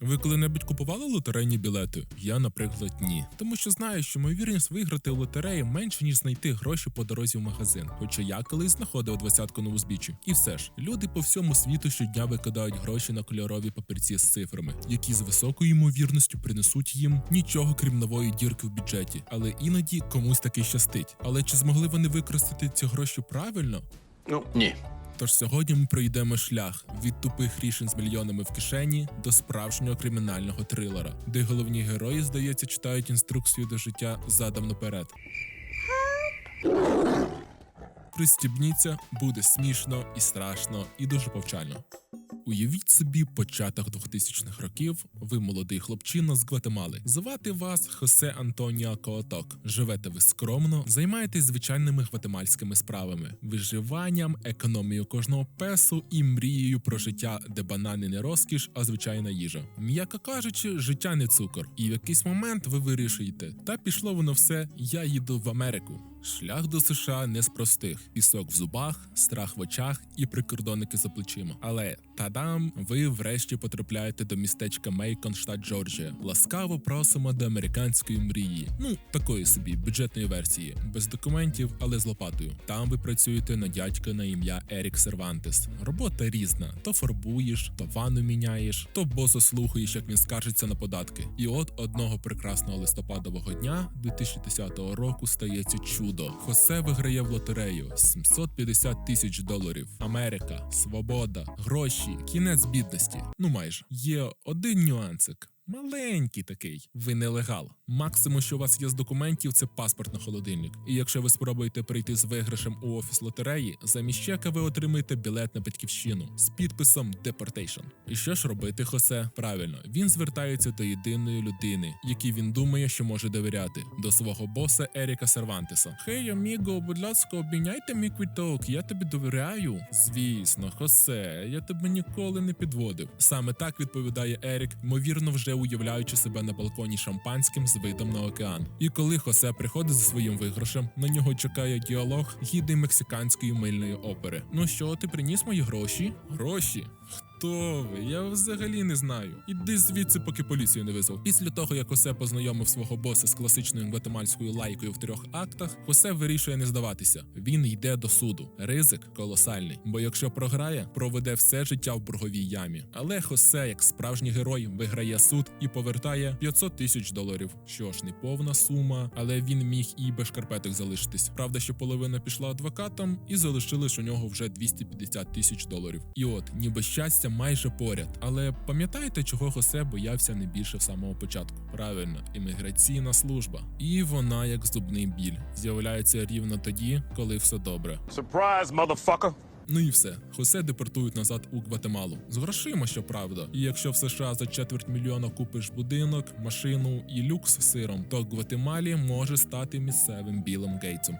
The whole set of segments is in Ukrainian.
Ви коли-небудь купували лотерейні білети? Я, наприклад, ні. Тому що знаю, що ймовірність виграти у лотереї менше, ніж знайти гроші по дорозі в магазин. Хоча я колись знаходив двадцятку на узбіччі. І все ж, люди по всьому світу щодня викидають гроші на кольорові папірці з цифрами, які з високою ймовірністю принесуть їм нічого крім нової дірки в бюджеті. Але іноді комусь таки щастить. Але чи змогли вони використати ці гроші правильно? Ну, ні. Тож сьогодні ми пройдемо шлях від тупих рішень з мільйонами в кишені до справжнього кримінального трилера, де головні герої, здається, читають інструкцію до життя задом наперед. Пристібніться, буде смішно і страшно, і дуже повчально. Уявіть собі початок 2000-х років. Ви молодий хлопчина з Гватемали. Звати вас Хосе Антоніо Кооток. Живете ви скромно, займаєтесь звичайними гватемальськими справами, виживанням, економією кожного песу і мрією про життя, де банани не розкіш, а звичайна їжа. М'яко кажучи, життя не цукор. І в якийсь момент ви вирішуєте, та пішло воно все, я їду в Америку. Шлях до США не з простих: пісок в зубах, страх в очах і прикордонники за плечима. Але тадам, ви врешті потрапляєте до містечка Мейкон, штат Джорджія. Ласкаво просимо до американської мрії. Ну такої собі бюджетної версії, без документів, але з лопатою. Там ви працюєте на дядька на ім'я Ерік Сервантес. Робота різна: то фарбуєш, то ванну міняєш, то босо слухаєш, як він скаржиться на податки. І от одного прекрасного листопадового дня 2010 року стається чудо. Хосе виграє в лотерею 750 тисяч доларів. Америка, свобода, гроші, кінець бідності. Ну майже є один нюансик. Маленький такий, ви нелегал. Максимум, що у вас є з документів, це паспорт на холодильник. І якщо ви спробуєте прийти з виграшем у офіс лотереї, замість чека ви отримаєте білет на батьківщину з підписом Deportation. І що ж робити, Хосе? Правильно, він звертається до єдиної людини, якій він думає, що може довіряти, до свого боса Еріка Сервантеса. Хей, аміго, будь ласка, обміняйте мій квіток, я тобі довіряю. Звісно, Хосе, я тебе ніколи не підводив. Саме так відповідає Ерік, ймовірно, вже уявляючи себе на балконі шампанським з видом на океан. І коли Хосе приходить за своїм виграшем, на нього чекає діалог гідний мексиканської мильної опери. Ну що, ти приніс мої гроші? Гроші? Хто ви? Я взагалі не знаю. Іди звідси, поки поліцію не визвав. Після того, як Хосе познайомив свого боса з класичною гватемальською лайкою в трьох актах, Хосе вирішує не здаватися. Він йде до суду. Ризик колосальний. Бо якщо програє, проведе все життя в борговій ямі. Але Хосе, як справжній герой, виграє суд і повертає 500 тисяч доларів. Що ж, не повна сума, але він міг і без шкарпеток залишитись. Правда, що половина пішла адвокатам, і залишилось у нього вже 250 тисяч доларів. І от, ніби щастя майже поряд. Але пам'ятаєте, чого Хосе боявся не більше самого початку? Правильно, імміграційна служба. І вона, як зубний біль, з'являється рівно тоді, коли все добре. Surprise, motherfucker! Ну і все, Хосе депортують назад у Гватемалу. З грошима, щоправда. І якщо в США за четверть мільйона купиш будинок, машину і люкс з сиром, то Гватемалі може стати місцевим білим гейтсом.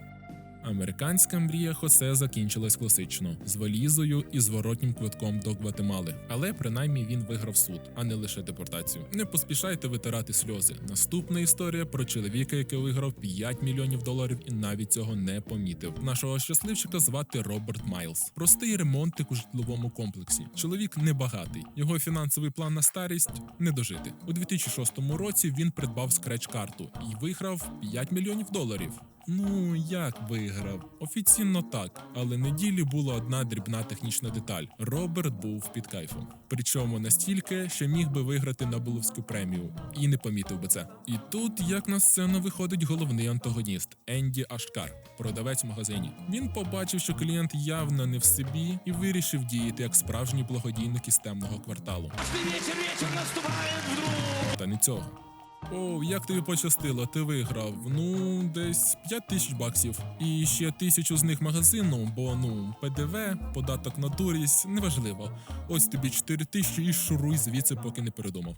Американська мрія Хосе закінчилась класично з валізою і зворотнім квитком до Гватемали. Але принаймні він виграв суд, а не лише депортацію. Не поспішайте витирати сльози. Наступна історія про чоловіка, який виграв 5 мільйонів доларів і навіть цього не помітив. Нашого щасливчика звати Роберт Майлз. Простий ремонтик у житловому комплексі. Чоловік небагатий. Його фінансовий план на старість не дожити. У 2006 році він придбав скреч-карту і виграв 5 мільйонів доларів. Ну, як виграв? Офіційно так, але неділі була одна дрібна технічна деталь. Роберт був під кайфом. Причому настільки, що міг би виграти Нобелівську премію, і не помітив би це. І тут, як на сцену виходить головний антагоніст Енді Ашкар, продавець в магазині. Він побачив, що клієнт явно не в собі, і вирішив діяти як справжній благодійник із темного кварталу. Вечер, вечер наступает вдруг. Та не цього. О, як тобі пощастило, ти виграв. Ну, десь 5 тисяч баксів. І ще тисячу з них магазину, бо ну, ПДВ, податок на дурість, неважливо. Ось тобі 4 тисячі і шуруй звідси, поки не передумав.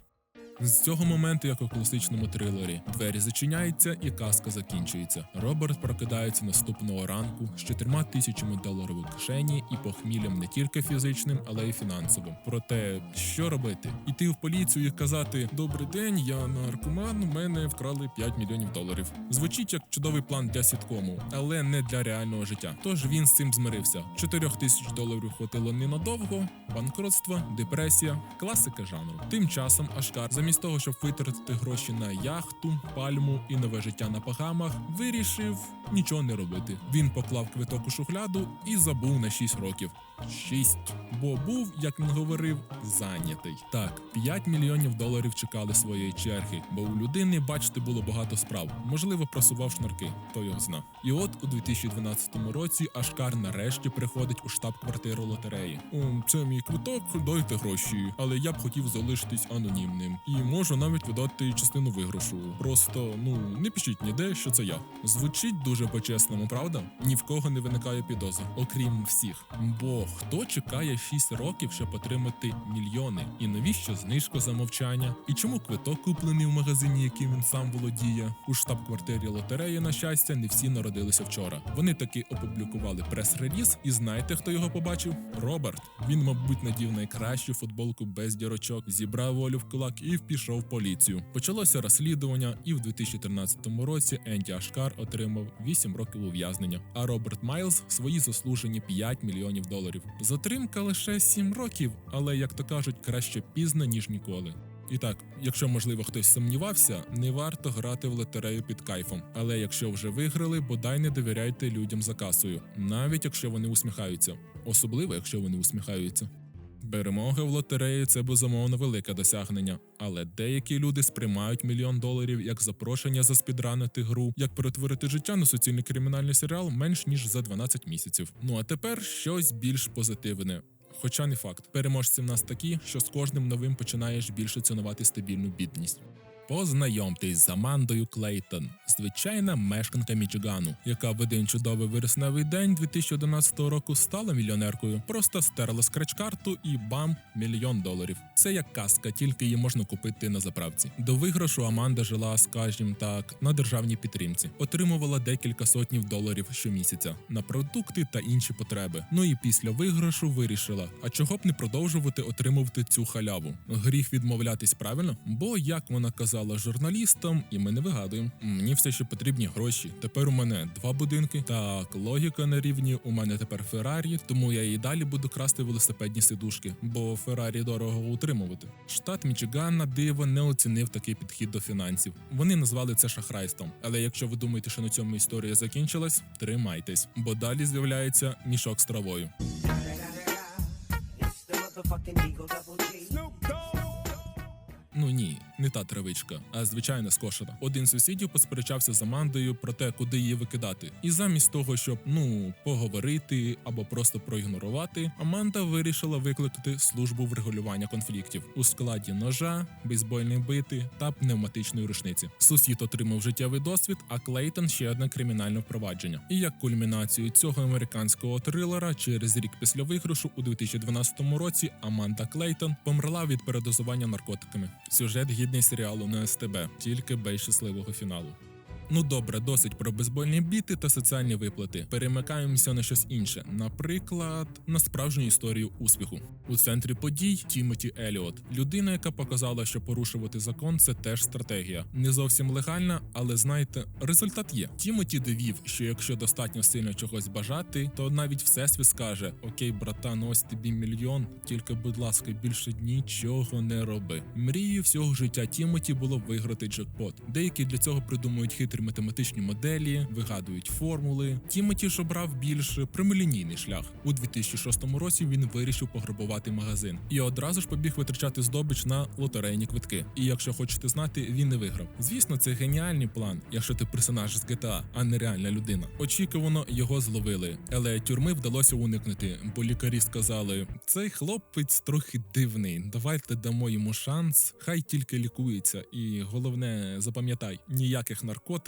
З цього моменту, як у класичному трилері, двері зачиняються і казка закінчується. Роберт прокидається наступного ранку з чотирма тисячами доларів у кишені і похміллям не тільки фізичним, але й фінансовим. Проте, що робити? Іти в поліцію і казати: Добрий день, я наркоман, у мене вкрали 5 мільйонів доларів. Звучить як чудовий план для сіткому, але не для реального життя. Тож він з цим змирився. 4 тисяч доларів хватило ненадовго, банкротство, депресія, класика жанру. Тим часом Ашкар, замість того, щоб витратити гроші на яхту, пальму і нове життя на Багамах, вирішив нічого не робити. Він поклав квиток у шухляду і забув на 6 років. 6. Бо був, як він говорив, зайнятий. Так, 5 мільйонів доларів чекали своєї черги, бо у людини, бачите, було багато справ. Можливо, просував шнурки, хто його зна. І от у 2012 році Ашкар нарешті приходить у штаб-квартиру лотереї. О, це мій квиток, дайте гроші, але я б хотів залишитись анонімним і можу навіть видати частину виграшу. Просто ну не пишіть ніде, що це я. Звучить дуже по-чесному, правда? Ні в кого не виникає підозр, окрім всіх. Бо хто чекає 6 років, щоб отримати мільйони? І навіщо знижка за мовчання? І чому квиток куплений в магазині, яким він сам володіє? У штаб-квартирі лотереї, на щастя, не всі народилися вчора. Вони таки опублікували прес-реліз, і знаєте, хто його побачив? Роберт. Він, мабуть, надів найкращу футболку без дірочок, зібрав волю в кулак і пішов в поліцію. Почалося розслідування, і в 2013 році Енді Ашкар отримав 8 років ув'язнення, а Роберт Майлз свої заслужені 5 мільйонів доларів. Затримка лише 7 років, але як то кажуть, краще пізно ніж ніколи. І так, якщо можливо хтось сумнівався, не варто грати в лотерею під кайфом. Але якщо вже виграли, бодай не довіряйте людям за касою, навіть якщо вони усміхаються, особливо якщо вони усміхаються. Перемога в лотереї це безумовно велике досягнення, але деякі люди сприймають мільйон доларів як запрошення заспідранити гру, як перетворити життя на суцільний кримінальний серіал менш ніж за 12 місяців. Ну а тепер щось більш позитивне. Хоча не факт, переможці в нас такі, що з кожним новим починаєш більше цінувати стабільну бідність. Познайомтесь з Амандою Клейтон, звичайна мешканка Мічигану, яка в один чудовий вересневий день 2011 року стала мільйонеркою. Просто стерла скреч-карту і бам, мільйон доларів. Це як казка, тільки її можна купити на заправці. До виграшу Аманда жила, скажімо так, на державній підтримці, отримувала декілька сотнів доларів щомісяця на продукти та інші потреби. Ну і після виграшу вирішила: а чого б не продовжувати отримувати цю халяву? Гріх відмовлятись правильно? Бо як вона казала журналістам, і ми не вигадуємо. Мені все ще потрібні гроші. Тепер у мене два будинки. Так, логіка на рівні. У мене тепер Феррарі, тому я і далі буду красти велосипедні сидушки, бо Феррарі дорого утримувати. Штат Мічиган на диво не оцінив такий підхід до фінансів. Вони назвали це шахрайством. Але якщо ви думаєте, що на цьому історія закінчилась, тримайтесь, бо далі з'являється мішок з травою. Ну ні, не та травичка, а звичайна скошена. Один з сусідів посперечався з Амандою про те, куди її викидати. І замість того, щоб ну поговорити або просто проігнорувати, Аманда вирішила викликати службу врегулювання конфліктів у складі ножа, бейсбольної бити та пневматичної рушниці. Сусід отримав життєвий досвід, а Клейтон ще одне кримінальне впровадження. І як кульмінацію цього американського трилера, через рік після виграшу у 2012 році Аманда Клейтон померла від передозування наркотиками. Сюжет гідний серіалу на СТБ, тільки без щасливого фіналу. Ну добре, досить про безбольні біти та соціальні виплати. Перемикаємося на щось інше. Наприклад, на справжню історію успіху. У центрі подій Тімоті Еліот, людина, яка показала, що порушувати закон це теж стратегія. Не зовсім легальна, але знаєте, результат є. Тімоті довів, що якщо достатньо сильно чогось бажати, то навіть всесвіт скаже: Окей, братан, ось тобі мільйон, тільки, будь ласка, більше нічого не роби. Мрією всього життя Тімоті було виграти джекпот. Деякі для цього придумують хитрі математичні моделі, вигадують формули. Тімоті ж обрав більш прямолінійний шлях. У 2006 році він вирішив пограбувати магазин і одразу ж побіг витрачати здобич на лотерейні квитки. І якщо хочете знати, він не виграв. Звісно, це геніальний план, якщо ти персонаж з GTA, а не реальна людина. Очікувано його зловили, але тюрми вдалося уникнути, бо лікарі сказали: цей хлопець трохи дивний. Давайте дамо йому шанс, хай тільки лікується. І головне, запам'ятай, ніяких наркотиків,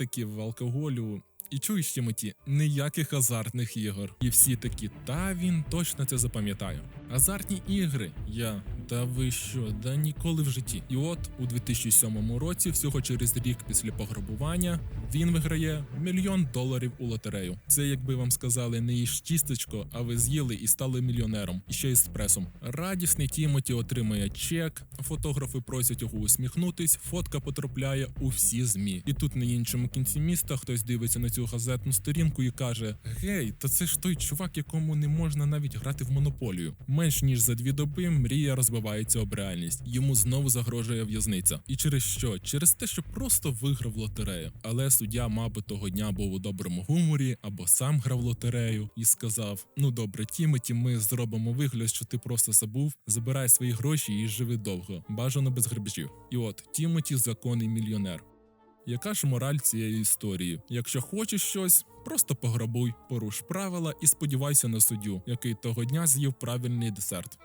алкоголю. І чуєш Тімоті, ніяких азартних ігор. І всі такі, та він точно це запам'ятає. Азартні ігри, я. Та ви що, да ніколи в житті. І от у 2007 році, всього через рік після пограбування, він виграє мільйон доларів у лотерею. Це якби вам сказали не їж тістечко, а ви з'їли і стали мільйонером, і ще й з пресом. Радісний Тімоті отримує чек, фотографи просять його усміхнутись, фотка потрапляє у всі змі. І тут на іншому кінці міста хтось дивиться на цю газетну сторінку і каже: Гей, та це ж той чувак, якому не можна навіть грати в монополію. Менш ніж за дві доби мрія розбивається об реальність. Йому знову загрожує в'язниця. І через що? Через те, що просто виграв лотерею. Але суддя, мабуть, того дня був у доброму гуморі або сам грав лотерею і сказав: Ну добре, Тімоті, ми зробимо вигляд, що ти просто забув. Забирай свої гроші і живи довго. Бажано без грабежів. І от Тімоті законний мільйонер. Яка ж мораль цієї історії? Якщо хочеш щось, просто пограбуй, поруш правила і сподівайся на суддю, який того дня з'їв правильний десерт.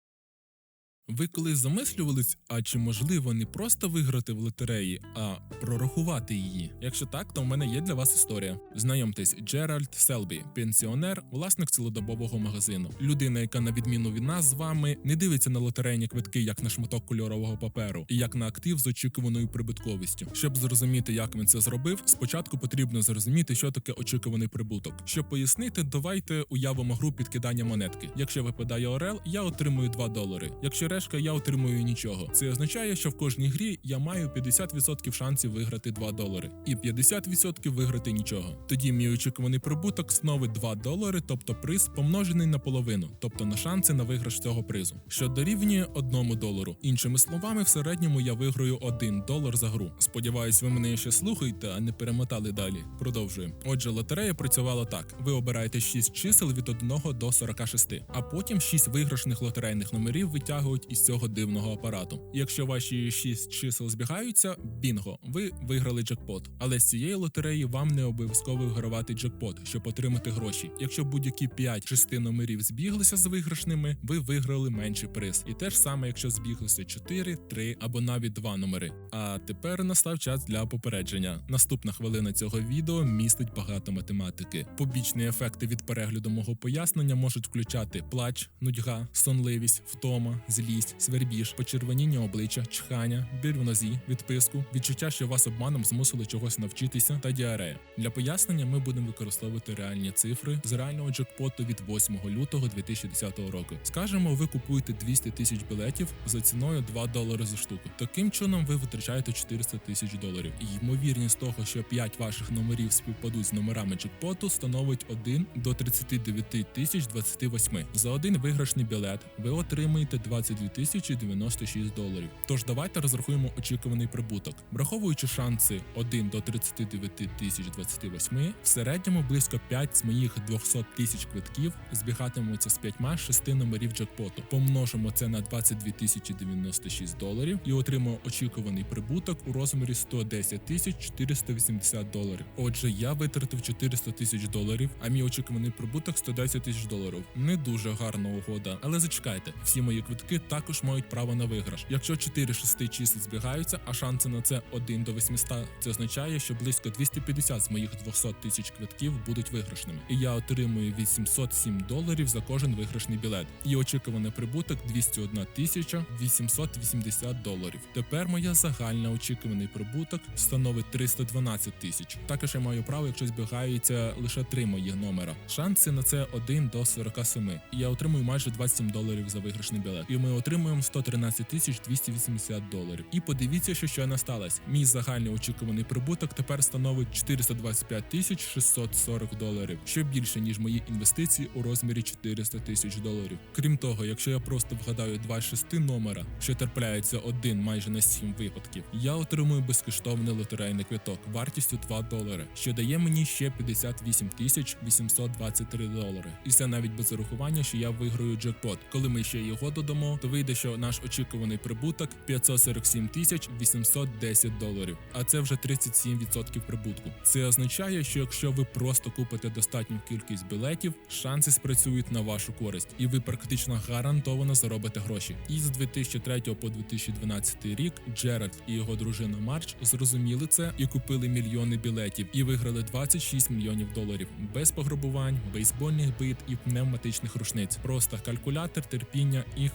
Ви колись замислювались, а чи можливо не просто виграти в лотереї, а прорахувати її? Якщо так, то в мене є для вас історія. Знайомтесь, Джеральд Селбі, пенсіонер, власник цілодобового магазину. Людина, яка на відміну від нас з вами не дивиться на лотерейні квитки як на шматок кольорового паперу, і як на актив з очікуваною прибутковістю. Щоб зрозуміти, як він це зробив, спочатку потрібно зрозуміти, що таке очікуваний прибуток. Щоб пояснити, давайте уявимо гру підкидання монетки. Якщо випадає орел, я отримую 2 долари. Якщо решка, я отримую нічого. Це означає, що в кожній грі я маю 50% шансів виграти 2 долари і 50% виграти нічого. Тоді мій очікуваний прибуток становить 2 долари, тобто приз помножений на половину, тобто на шанси на виграш цього призу, що дорівнює 1 долару. Іншими словами, в середньому я виграю 1 долар за гру. Сподіваюсь, ви мене ще слухаєте, а не перемотали далі. Продовжуємо. Отже, лотерея працювала так: ви обираєте 6 чисел від 1 до 46, а потім 6 виграшних лотерейних номерів витягують із цього дивного апарату. Якщо ваші 6 чисел збігаються, бінго, ви виграли джекпот. Але з цієї лотереї вам не обов'язково вигравати джекпот, щоб отримати гроші. Якщо будь-які 5 6 номерів збіглися з виграшними, ви виграли менший приз. І те ж саме, якщо збіглися 4, 3 або навіть 2 номери. А тепер настав час для попередження. Наступна хвилина цього відео містить багато математики. Побічні ефекти від перегляду мого пояснення можуть включати плач, нудьга, сонливість, втома, злість, злість, свербіж, почервоніння обличчя, чхання, біль в нозі, відписку, відчуття, що вас обманом змусили чогось навчитися, та діарея. Для пояснення ми будемо використовувати реальні цифри з реального джекпоту від 8 лютого 2010 року. Скажемо, ви купуєте 200 тисяч білетів за ціною 2 долари за штуку. Таким чином ви витрачаєте 400 тисяч доларів. І ймовірність того, що 5 ваших номерів співпадуть з номерами джекпоту, становить 1 до 39 тисяч 28. За один виграшний білет ви отримаєте 20 2096 доларів. Тож давайте розрахуємо очікуваний прибуток, враховуючи шанси 1 до 39 тисяч 28, в середньому близько 5 з моїх 200 тисяч квитків збігатимуться з 5 6 номерів джекпоту. Помножимо це на 22 тисячі 96 доларів і отримаємо очікуваний прибуток у розмірі 110 тисяч 480 доларів. Отже, я витратив 400 тисяч доларів, а мій очікуваний прибуток 110 тисяч доларів. Не дуже гарна угода, але зачекайте, всі мої квитки також мають право на виграш. Якщо 4 шести чисел збігаються, а шанси на це 1 до 800, це означає, що близько 250 з моїх 200 тисяч квитків будуть виграшними. І я отримую 807 доларів за кожен виграшний білет. І очікуваний прибуток 201 тисяча 880 доларів. Тепер моя загальна очікуваний прибуток становить 312 тисяч. Також я маю право, якщо збігаються лише три мої номера. Шанси на це 1 до 47. І я отримую майже 27 доларів за виграшний білет. І ми отримуємо 113 тисяч 280 доларів. І подивіться, що щойно сталося. Мій загальний очікуваний прибуток тепер становить 425 тисяч 640 доларів, що більше ніж мої інвестиції у розмірі 400 тисяч доларів. Крім того, якщо я просто вгадаю два шести номера, що трапляється один майже на 7 випадків, я отримую безкоштовний лотерейний квиток вартістю 2 долари, що дає мені ще 58 тисяч 823 долари. І це навіть без урахування, що я виграю джекпот. Коли ми ще його додамо, то вийде, що наш очікуваний прибуток 547 тисяч 810 доларів, а це вже 37% прибутку. Це означає, що якщо ви просто купите достатню кількість білетів, шанси спрацюють на вашу користь, і ви практично гарантовано заробите гроші. І з 2003 по 2012 рік Джеральд і його дружина Марч зрозуміли це і купили мільйони білетів і виграли 26 мільйонів доларів без пограбувань, бейсбольних бит і пневматичних рушниць. Просто калькулятор, терпіння і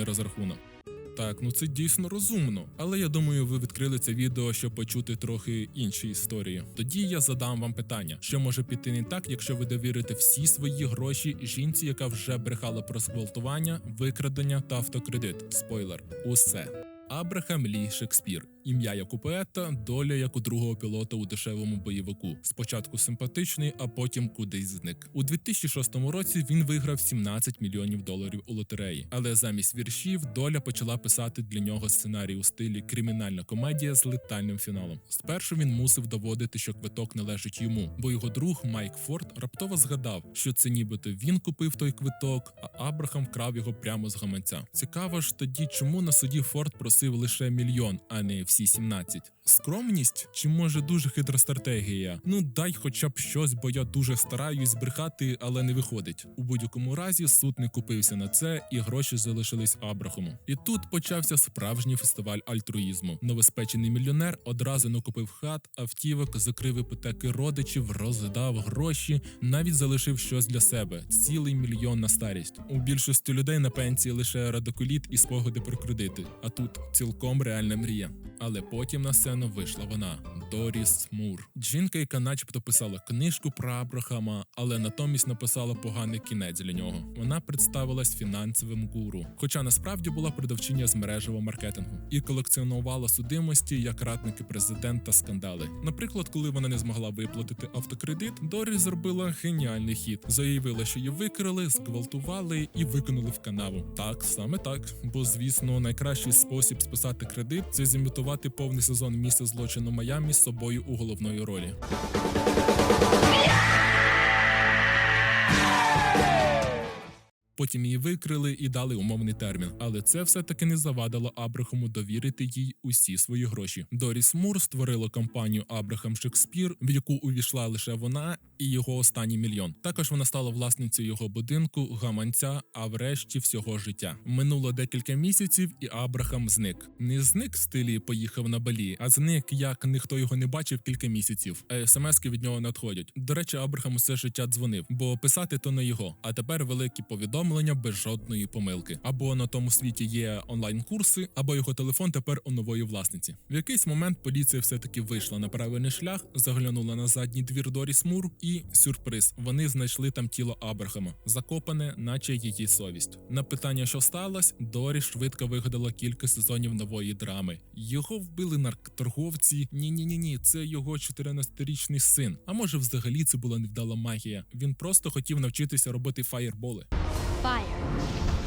холодний розрахунок. Так, ну це дійсно розумно. Але я думаю, ви відкрили це відео, щоб почути трохи інші історії. Тоді я задам вам питання, що може піти не так, якщо ви довірите всі свої гроші жінці, яка вже брехала про зґвалтування, викрадення та автокредит. Спойлер, усе. Абрахам Лі Шекспір. Ім'я як у поета, доля як у другого пілота у дешевому бойовику. Спочатку симпатичний, а потім кудись зник. У 2006 році він виграв 17 мільйонів доларів у лотереї. Але замість віршів доля почала писати для нього сценарій у стилі кримінальна комедія з летальним фіналом. Спершу він мусив доводити, що квиток належить йому, бо його друг Майк Форд раптово згадав, що це нібито він купив той квиток, а Абрахам вкрав його прямо з гаманця. Цікаво ж тоді, чому на суді Форд просив лише мільйон, а не всі 17? Скромність чи може дуже хитра стратегія? Ну дай хоча б щось, бо я дуже стараюсь збрехати, але не виходить. У будь-якому разі суд не купився на це, і гроші залишились Абрахаму. І тут почався справжній фестиваль альтруїзму. Новоспечений мільйонер одразу накупив хат, автівок, закрив іпотеки родичів, роздав гроші, навіть залишив щось для себе цілий мільйон на старість. У більшості людей на пенсії лише радикуліт і спогади про кредити. А тут цілком реальна мрія. Але потім на сцену вийшла вона Доріс Мур. Жінка, яка начебто писала книжку про Абрахама, але натомість написала поганий кінець для нього. Вона представилась фінансовим гуру, хоча насправді була продавчиня з мережевого маркетингу і колекціонувала судимості як радники президента скандали. Наприклад, коли вона не змогла виплатити автокредит, Доріс зробила геніальний хід. Заявила, що її викрили, зґвалтували і викинули в канаву. Так, саме так. Бо, звісно, найкращий спосіб списати кредит це зімітувати повний сезон місця злочину Майамі з собою у головної ролі. Потім її викрили і дали умовний термін, але це все-таки не завадило Абрахаму довірити їй усі свої гроші. Доріс Мур створила компанію Абрахам Шекспір, в яку увійшла лише вона і його останній мільйон. Також вона стала власницею його будинку, гаманця, а врешті всього життя. Минуло декілька місяців, і Абрахам зник. Не зник в стилі поїхав на балі, а зник як ніхто його не бачив кілька місяців. Смски від нього надходять. До речі, Абрахам усе життя дзвонив, бо писати то не його. А тепер великі повідомлення без жодної помилки. Або на тому світі є онлайн-курси, або його телефон тепер у нової власниці. В якийсь момент поліція все-таки вийшла на правильний шлях, заглянула на задній двір Доріс Мур, і сюрприз. Вони знайшли там тіло Абрахама, закопане, наче її совість. На питання, що сталося, Дорі швидко вигадала кілька сезонів нової драми. Його вбили наркоторговці. Ні, ні, ні, ні, це його 14-річний син. А може, взагалі це була невдала магія. Він просто хотів навчитися робити фаєрболи. Fire.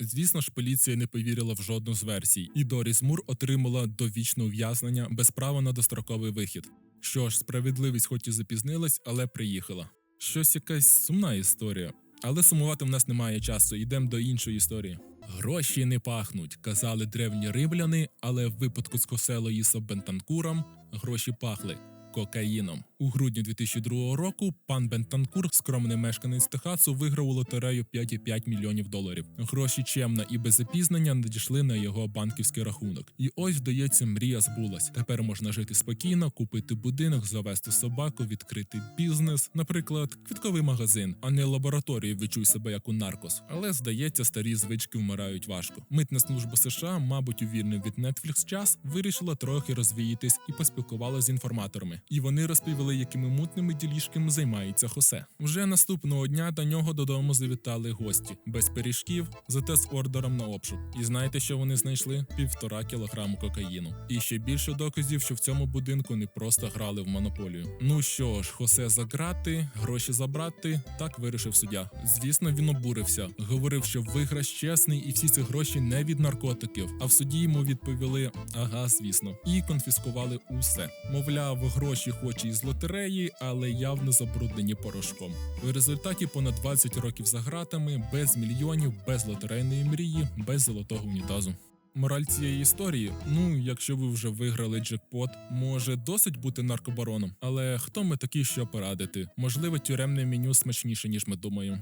Звісно ж, поліція не повірила в жодну з версій, і Доріс Мур отримала довічне ув'язнення без права на достроковий вихід. Що ж, справедливість, хоч і запізнилась, але приїхала. Щось якась сумна історія. Але сумувати в нас немає часу. Йдемо до іншої історії. Гроші не пахнуть, казали древні римляни, але в випадку з Косело Ісо Бентанкуром гроші пахли кокаїном. У грудні 2002 року пан Бентанкур, скромний мешканець Техасу, виграв у лотерею 5,5 мільйонів доларів. Гроші чемно і без запізнення надійшли на його банківський рахунок. І ось, здається, мрія збулась. Тепер можна жити спокійно, купити будинок, завести собаку, відкрити бізнес, наприклад, квітковий магазин, а не лабораторію відчуй себе як у наркос. Але здається, старі звички вмирають важко. Митна служба США, мабуть, у вільний від Netflix час вирішила трохи розвіятись і поспілкувалася з інформаторами. І вони розповіли, якими мутними ділішками займається Хосе. Вже наступного дня до нього додому завітали гості без пиріжків, зате з ордером на обшук. І знаєте, що вони знайшли? Півтора кілограму кокаїну. І ще більше доказів, що в цьому будинку не просто грали в монополію. Ну що ж, Хосе заграти, гроші забрати. Так вирішив суддя. Звісно, він обурився. Говорив, що виграш чесний, і всі ці гроші не від наркотиків. А в суді йому відповіли: ага, звісно, і конфіскували усе. Мовляв, гроші гроші хоч і з лотереї, але явно забруднені порошком. В результаті понад 20 років за гратами, без мільйонів, без лотерейної мрії, без золотого унітазу. Мораль цієї історії: ну, якщо ви вже виграли джекпот, може досить бути наркобароном. Але хто ми такі, що порадити? Можливо, тюремне меню смачніше, ніж ми думаємо.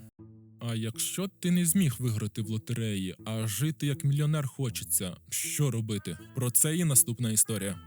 А якщо ти не зміг виграти в лотереї, а жити як мільйонер хочеться, що робити? Про це і наступна історія.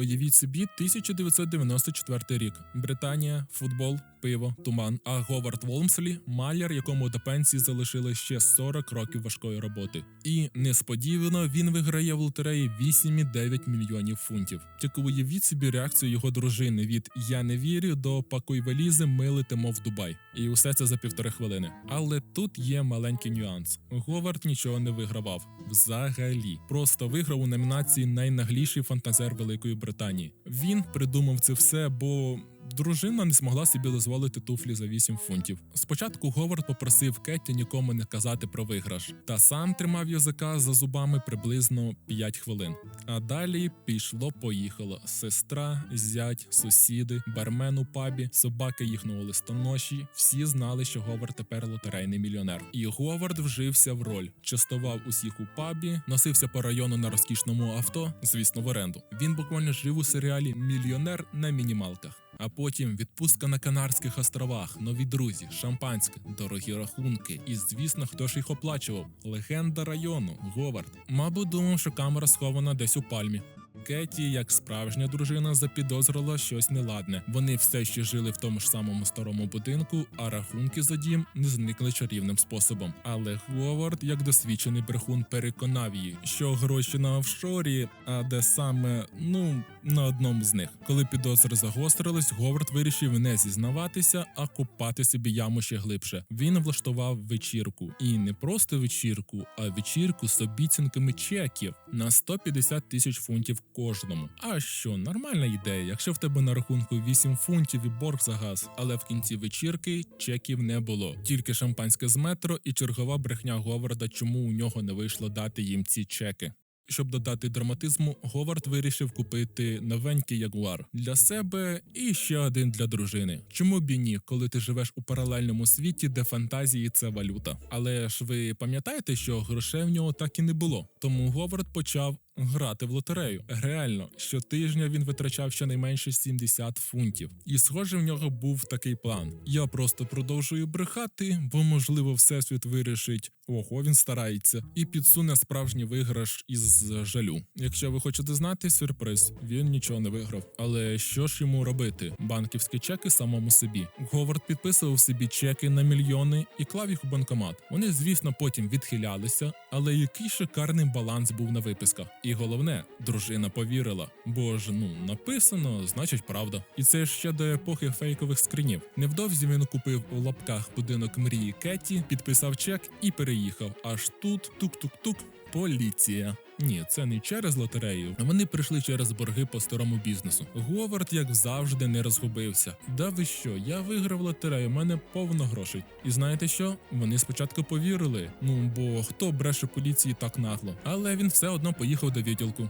Уявіть собі, 1994 рік. Британія, футбол, пиво, туман. А Говард Волмслі маляр, якому до пенсії залишили ще 40 років важкої роботи. І несподівано він виграє в лотереї 8,9 мільйонів фунтів. Тільки уявіть собі реакцію його дружини від Я не вірю до пакуй валізи, ми летимо в Дубай. І усе це за півтори хвилини. Але тут є маленький нюанс. Говард нічого не вигравав. Взагалі, просто виграв у номінації Найнагліший фантазер Великої Британії. Він придумав це все, бо. Дружина не змогла собі дозволити туфлі за 8 фунтів. Спочатку Говард попросив Кетті нікому не казати про виграш, та сам тримав язика за зубами приблизно 5 хвилин. А далі пішло-поїхало. Сестра, зять, сусіди, бармен у пабі, собаки їхнього листоноші. Всі знали, що Говард тепер лотерейний мільйонер. І Говард вжився в роль, частував усіх у пабі, носився по району на розкішному авто, звісно, в оренду. Він буквально жив у серіалі Мільйонер на мінімалках. А потім відпустка на Канарських островах, нові друзі, шампанське, дорогі рахунки. І звісно, хто ж їх оплачував? Легенда району Говард. Мабуть, думав, що камера схована десь у пальмі. Кеті, як справжня дружина, запідозрила щось неладне. Вони все ще жили в тому ж самому старому будинку, а рахунки за дім не зникли чарівним способом. Але Говард, як досвідчений брехун, переконав її, що гроші на офшорі, а де саме ну на одному з них. Коли підозри загострились, Говард вирішив не зізнаватися, а копати собі яму ще глибше. Він влаштував вечірку, і не просто вечірку, а вечірку з обіцянками чеків на 150 тисяч фунтів кожному. А що, нормальна ідея, якщо в тебе на рахунку 8 фунтів і борг за газ, але в кінці вечірки чеків не було. Тільки шампанське з метро і чергова брехня Говарда, чому у нього не вийшло дати їм ці чеки. Щоб додати драматизму, Говард вирішив купити новенький ягуар для себе і ще один для дружини. Чому б і ні, коли ти живеш у паралельному світі, де фантазії це валюта? Але ж ви пам'ятаєте, що грошей в нього так і не було. Тому Говард почав грати в лотерею. Реально, щотижня він витрачав щонайменше 70 фунтів. І схоже, в нього був такий план: я просто продовжую брехати, бо можливо всесвіт вирішить. Ого, він старається і підсуне справжній виграш із жалю. Якщо ви хочете знати, сюрприз, він нічого не виграв. Але що ж йому робити? Банківські чеки самому собі. Говард підписував собі чеки на мільйони і клав їх у банкомат. Вони, звісно, потім відхилялися, але який шикарний баланс був на виписках. І головне, дружина повірила, бо ж ну написано, значить правда. І це ще до епохи фейкових скринів. Невдовзі він купив у лапках будинок мрії Кеті, підписав чек і переїхав. Аж тут тук-тук-тук. Поліція. Ні, це не через лотерею. Вони прийшли через борги по старому бізнесу. Говард, як завжди, не розгубився. Да ви що? Я виграв лотерею, у мене повно грошей. І знаєте що? Вони спочатку повірили. Ну бо хто бреше поліції так нагло? Але він все одно поїхав до відділку.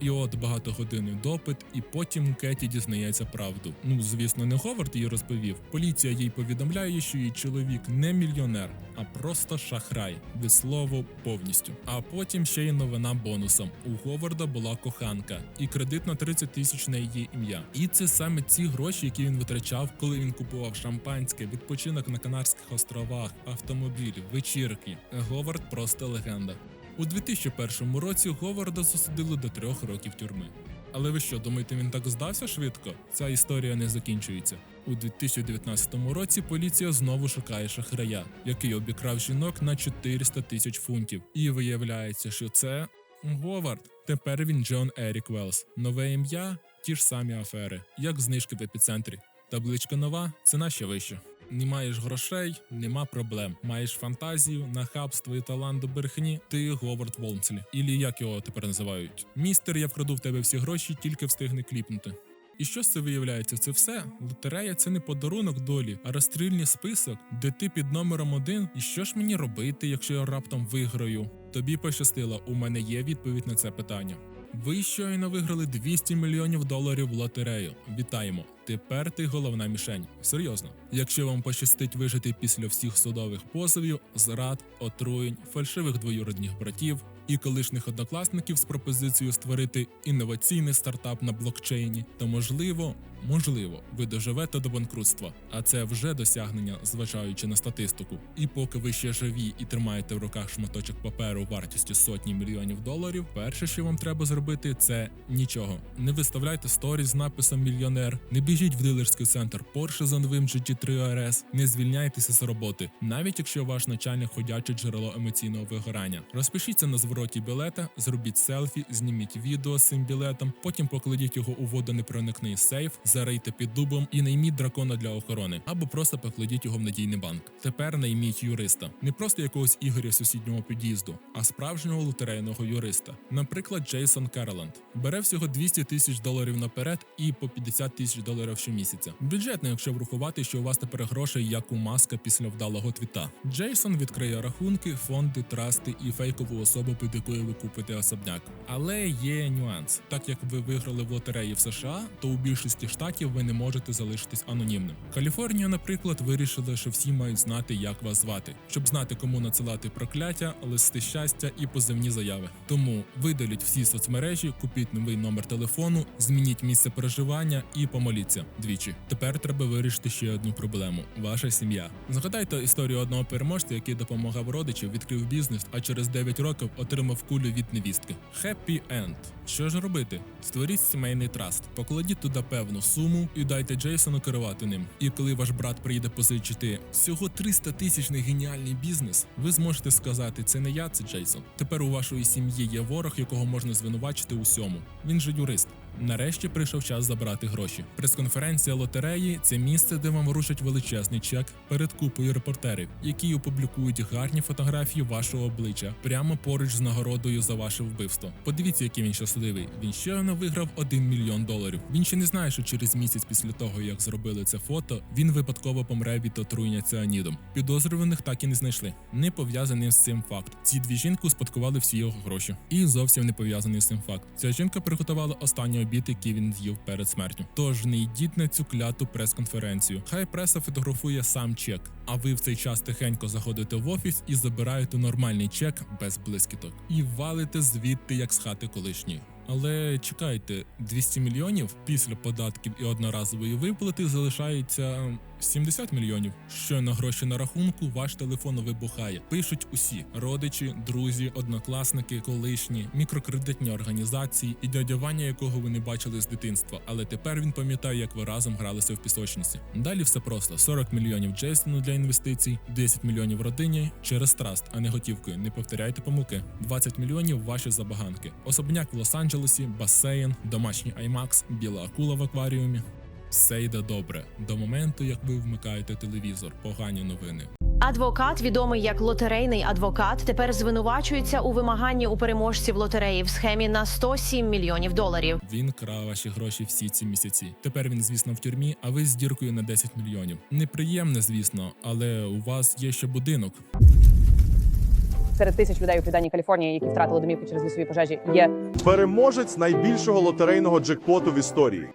І от багатогодинний допит, і потім Кеті дізнається правду. Ну, звісно, не Говард їй розповів. Поліція їй повідомляє, що її чоловік не мільйонер, а просто шахрай. Від слово повністю. А потім ще й новина бонусом. У Говарда була коханка, і кредит на 30 тисяч на її ім'я. І це саме ці гроші, які він витрачав, коли він купував шампанське, відпочинок на Канарських островах, автомобіль, вечірки. Говард просто легенда. У 2001 році Говарда засудили до трьох років тюрми. Але ви що, думаєте, він так здався швидко? Ця історія не закінчується. У 2019 році поліція знову шукає шахрая, який обікрав жінок на 400 тисяч фунтів. І виявляється, що це Говард. Тепер він Джон Ерік Велс. Нове ім'я, ті ж самі афери, як знижки в епіцентрі. Табличка нова, ціна ще вища. Не маєш грошей, нема проблем. Маєш фантазію, нахабство і талант до брехні. Ти Говард Волмслі. Ілі як його тепер називають. Містер, я вкраду в тебе всі гроші, тільки встигни кліпнути. І що з це виявляється? Це все лотерея це не подарунок долі, а розстрільний список, де ти під номером один. І що ж мені робити, якщо я раптом виграю? Тобі пощастило, у мене є відповідь на це питання. Ви щойно виграли 200 мільйонів доларів в лотерею. Вітаємо! Тепер ти головна мішень. Серйозно. Якщо вам пощастить вижити після всіх судових позовів, зрад, отруєнь, фальшивих двоюродних братів і колишніх однокласників з пропозицією створити інноваційний стартап на блокчейні, то можливо, можливо, ви доживете до банкрутства. А це вже досягнення, зважаючи на статистику. І поки ви ще живі і тримаєте в руках шматочок паперу вартістю сотні мільйонів доларів, перше, що вам треба зробити, це нічого. Не виставляйте сторіс з написом мільйонер, не біжіть в дилерський центр Porsche за новим GT3 RS, не звільняйтеся з роботи, навіть якщо ваш начальник ходяче джерело емоційного вигорання. Розпишіться на звороті білета, зробіть селфі, зніміть відео з цим білетом, потім покладіть його у водонепроникний сейф, зарийте під дубом і найміть дракона для охорони, або просто покладіть його в надійний банк. Тепер найміть юриста, не просто якогось ігоря сусіднього під'їзду, а справжнього лотерейного юриста. Наприклад, Джейсон Кероланд бере всього 200 тисяч доларів наперед і по 50 тисяч доларів щомісяця. Бюджетно, якщо врахувати, що у вас тепер грошей як у маска після вдалого твіта. Джейсон відкриє рахунки, фонди, трасти і фейкову особу, під якою ви купите особняк. Але є нюанс. Так як ви виграли в лотереї в США, то у більшості штатів ви не можете залишитись анонімним. Каліфорнія, наприклад, вирішила, що всі мають знати, як вас звати, щоб знати, кому надсилати прокляття, листи щастя і позивні заяви. Тому видаліть всі соцмережі, купіть новий номер телефону, змініть місце проживання і помоліться двічі. Тепер треба вирішити ще одну проблему: ваша сім'я. Згадайте історію одного переможця, який допомагав родичів, відкрив бізнес, а через 9 років отримав кулю від невістки. Happy End. Що ж робити? Створіть сімейний траст, покладіть туди певну суму і дайте Джейсону керувати ним. І коли ваш брат приїде позичити всього 300 тисячний геніальний бізнес, ви зможете сказати: це не я, це Джейсон. Тепер у вашої сім'ї є ворог, якого можна звинувачити у всьому. Він же юрист. Нарешті прийшов час забрати гроші. Прес-конференція лотереї це місце, де вам вручать величезний чек перед купою репортерів, які опублікують гарні фотографії вашого обличчя прямо поруч з нагородою за ваше вбивство. Подивіться, який він щасливий. Він щойно виграв 1 мільйон доларів. Він ще не знає, що через місяць після того, як зробили це фото, він випадково помре від отруєння ціанідом. Підозрюваних так і не знайшли. Не пов'язаний з цим факт. Ці дві жінки успадкували всі його гроші. І зовсім не пов'язаний з цим факт. Ця жінка приготувала останній обід, який він з'їв перед смертю. Тож не йдіть на цю кляту прес-конференцію. Хай преса фотографує сам чек. А ви в цей час тихенько заходите в офіс і забираєте нормальний чек без блискіток. І валите звідти, як з хати колишньої. Але чекайте, 200 мільйонів після податків і одноразової виплати залишається 70 мільйонів. Щойно гроші на рахунку, ваш телефон вибухає. Пишуть усі родичі, друзі, однокласники, колишні, мікрокредитні організації і дядя Ваня, якого ви не бачили з дитинства. Але тепер він пам'ятає, як ви разом гралися в пісочниці. Далі все просто: 40 мільйонів Джейсону для інвестицій, 10 мільйонів родині через траст, а не готівкою. Не повторяйте помилки. 20 мільйонів ваші забаганки. Особняк в Лос-Анджелесі, басейн, домашній IMAX, біла акула в акваріумі. Все йде добре до моменту, як ви вмикаєте телевізор. Погані новини. Адвокат, відомий як лотерейний адвокат, тепер звинувачується у вимаганні у переможців лотереї в схемі на 107 мільйонів доларів. Він крав ваші гроші всі ці місяці. Тепер він, звісно, в тюрмі, а ви з діркою на 10 мільйонів. Неприємне, звісно, але у вас є ще будинок. серед тисяч людей у південній Каліфорнії, які втратили домівки через лісові пожежі, є Переможець найбільшого лотерейного джекпоту в історії.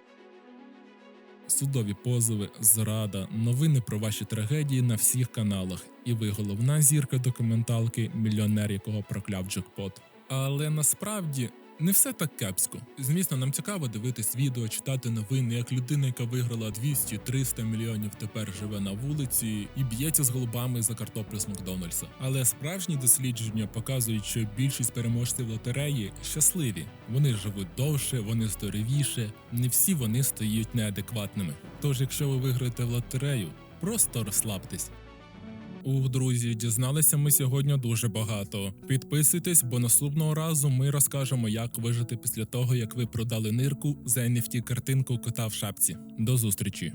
Судові позови, зрада, новини про ваші трагедії на всіх каналах. І ви головна зірка документалки, мільйонер, якого прокляв джекпот. Але насправді не все так кепсько. Звісно, нам цікаво дивитись відео, читати новини, як людина, яка виграла 200-300 мільйонів, тепер живе на вулиці і б'ється з голубами за картоплю з Макдональдса. Але справжні дослідження показують, що більшість переможців лотереї щасливі. Вони живуть довше, вони здоровіше. Не всі вони стають неадекватними. Тож, якщо ви виграєте в лотерею, просто розслабтесь. Ух, друзі, дізналися ми сьогодні дуже багато. Підписуйтесь, бо наступного разу ми розкажемо, як вижити після того, як ви продали нирку за NFT картинку кота в шапці. До зустрічі!